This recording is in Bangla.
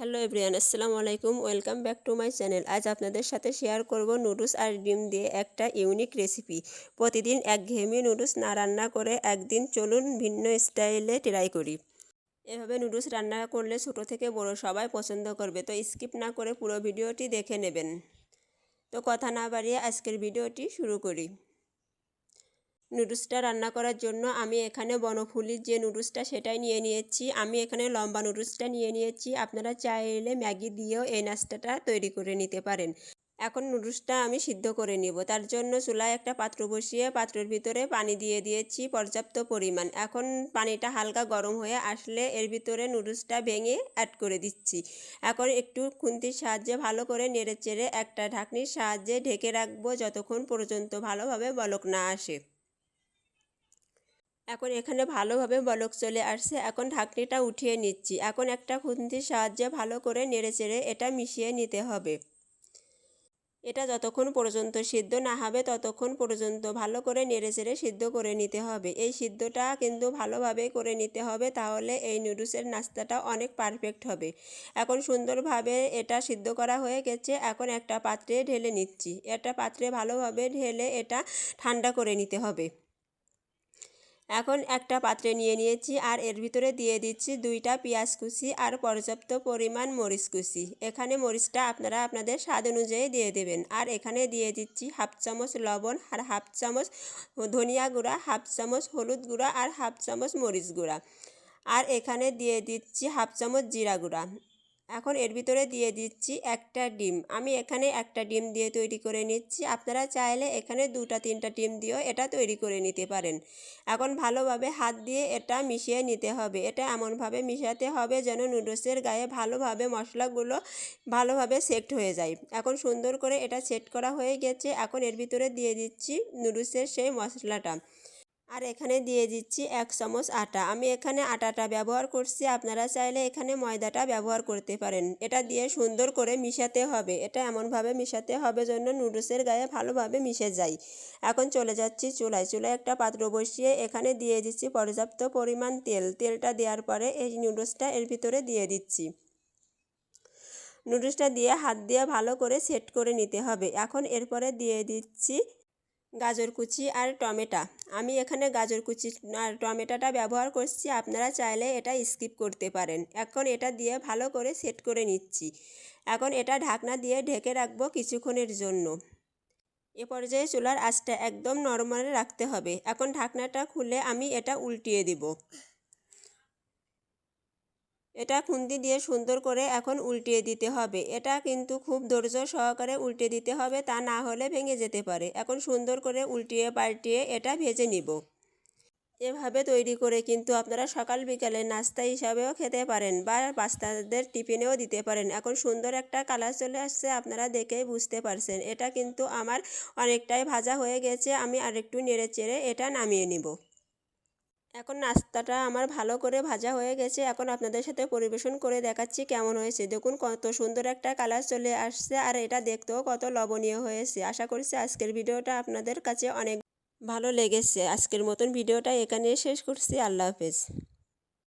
হ্যালো এভরিয়ান আসসালামু আলাইকুম। Welcome back to my channel. আজ আপনাদের সাথে শেয়ার করব নুডলস আর ডিম দিয়ে একটা ইউনিক রেসিপি। প্রতিদিন এক একঘেয়েমি নুডলস না রান্না করে একদিন চলুন ভিন্ন স্টাইলে ট্রাই করি। এভাবে নুডলস রান্না করলে ছোটো থেকে বড় সবাই পছন্দ করবে, তো স্কিপ না করে পুরো ভিডিওটি দেখে নেবেন। তো কথা না বাড়িয়ে আজকের ভিডিওটি শুরু করি। নুডলসটা রান্না করার জন্য আমি এখানে বনফুলির যে নুডলসটা সেটাই নিয়ে নিয়েছি। আমি এখানে লম্বা নুডলসটা নিয়ে নিয়েছি। আপনারা চাইলে ম্যাগি দিয়েও এই নাস্তাটা তৈরি করে নিতে পারেন। এখন নুডলসটা আমি সিদ্ধ করে নিব। তার জন্য চুলায় একটা পাত্র বসিয়ে পাত্রের ভিতরে পানি দিয়ে দিয়েছি পর্যাপ্ত পরিমাণ। এখন পানিটা হালকা গরম হয়ে আসলে এর ভিতরে নুডলসটা ভেঙে অ্যাড করে দিচ্ছি। এখন একটু খুন্তির সাহায্যে ভালো করে নেড়ে চেড়ে একটা ঢাকনির সাহায্যে ঢেকে রাখব যতক্ষণ পর্যন্ত ভালোভাবে বলক না আসে। এখন এখানে ভালোভাবে বলক চলে আসছে। এখন ঢাকনিটা উঠিয়ে নিচ্ছি। এখন একটা খুন্তির সাহায্যে ভালো করে নেড়ে চেড়ে এটা মিশিয়ে নিতে হবে। এটা যতক্ষণ পর্যন্ত সিদ্ধ না হবে ততক্ষণ পর্যন্ত ভালো করে নেড়ে চেড়ে সিদ্ধ করে নিতে হবে। এই সিদ্ধটা কিন্তু ভালোভাবে করে নিতে হবে তাহলে এই নুডলসের নাস্তাটা অনেক পারফেক্ট হবে। এখন সুন্দরভাবে এটা সিদ্ধ করা হয়ে গেছে। এখন একটা পাত্রে ঢেলে নিচ্ছি। একটা পাত্রে ভালোভাবে ঢেলে এটা ঠান্ডা করে নিতে হবে। এখন একটা পাত্রে নিয়ে নিয়েছি আর এর ভিতরে দিয়ে দিচ্ছি দুইটা পেঁয়াজ কুচি আর পর্যাপ্ত পরিমাণ মরিচ কুচি। এখানে মরিচটা আপনারা আপনাদের স্বাদ অনুযায়ী দিয়ে দেবেন। আর এখানে দিয়ে দিচ্ছি হাফ চামচ লবণ আর হাফ চামচ ধনিয়া গুঁড়া, হাফ চামচ হলুদ গুঁড়া আর হাফ চামচ মরিচ গুঁড়া। আর এখানে দিয়ে দিচ্ছি হাফ চামচ জিরা গুঁড়া। এখন এর ভিতরে দিয়ে দিচ্ছি একটা ডিম। আমি এখানে একটা ডিম দিয়ে তৈরি করে নিচ্ছি। আপনারা চাইলে এখানে দুটা, তিনটা ডিম দিয়েও এটা তৈরি করে নিতে পারেন। এখন ভালোভাবে হাত দিয়ে এটা মিশিয়ে নিতে হবে। এটা এমনভাবে মিশাতে হবে যেন নুডলসের গায়ে ভালোভাবে মশলাগুলো ভালোভাবে সেট হয়ে যায়। এখন সুন্দর করে এটা সেট করা হয়ে গেছে। এখন এর ভিতরে দিয়ে দিচ্ছি নুডলসের সেই মশলাটা। আর এখানে দিয়ে দিচ্ছি এক চামচ আটা। আমি এখানে আটাটা ব্যবহার করছি, আপনারা চাইলে এখানে ময়দাটা ব্যবহার করতে পারেন। এটা দিয়ে সুন্দর করে মিশাতে হবে। এটা এমনভাবে মিশাতে হবে জন্য নুডলসের গায়ে ভালোভাবে মিশে যায়। এখন চলে যাচ্ছি চুলায়। চুলায় একটা পাত্র বসিয়ে এখানে দিয়ে দিচ্ছি পর্যাপ্ত পরিমাণ তেল। তেলটা দেওয়ার পরে এই নুডলসটা এর ভিতরে দিয়ে দিচ্ছি। নুডলসটা দিয়ে হাত দিয়ে ভালো করে সেট করে নিতে হবে। এখন এরপরে দিয়ে দিচ্ছি গাজর কুচি আর টমেটা। আমি এখানে গাজর কুচি আর টমেটাটা ব্যবহার করছি, আপনারা চাইলে এটা স্কিপ করতে পারেন। এখন এটা দিয়ে ভালো করে সেট করে নিচ্ছি। এখন এটা ঢাকনা দিয়ে ঢেকে রাখব কিছুক্ষণের জন্য। এ পর্যায়ে চুলার আঁচটা একদম নর্মালে রাখতে হবে। এখন ঢাকনাটা খুলে আমি এটা উল্টিয়ে দিব। এটা খুন্তি দিয়ে সুন্দর করে এখন উল্টিয়ে দিতে হবে। এটা কিন্তু খুব ধৈর্য সহকারে উল্টে দিতে হবে, তা না হলে ভেঙে যেতে পারে। এখন সুন্দর করে উল্টিয়ে পাল্টিয়ে এটা ভেজে নিব। এভাবে তৈরি করে কিন্তু আপনারা সকাল বিকালে নাস্তা হিসাবেও খেতে পারেন বা বাচ্চাদের টিফিনেও দিতে পারেন। এখন সুন্দর একটা কালার চলে আসছে, আপনারা দেখেই বুঝতে পারছেন। এটা কিন্তু আমার অনেকটাই ভাজা হয়ে গেছে, আমি আরেকটু নেড়ে চেড়ে এটা নামিয়ে নিব। এখন নাস্তাটা আমার ভালো করে ভাজা হয়ে গেছে। এখন আপনাদের সাথে পরিবেশন করে দেখাচ্ছি কেমন হয়েছে। দেখুন কত সুন্দর একটা কালার চলে আসছে আর এটা দেখতেও কত লবণীয় হয়েছে। আশা করছি আজকের ভিডিওটা আপনাদের কাছে অনেক ভালো লেগেছে। আজকের মতন ভিডিওটা এখানে শেষ করছি। আল্লাহ হাফেজ।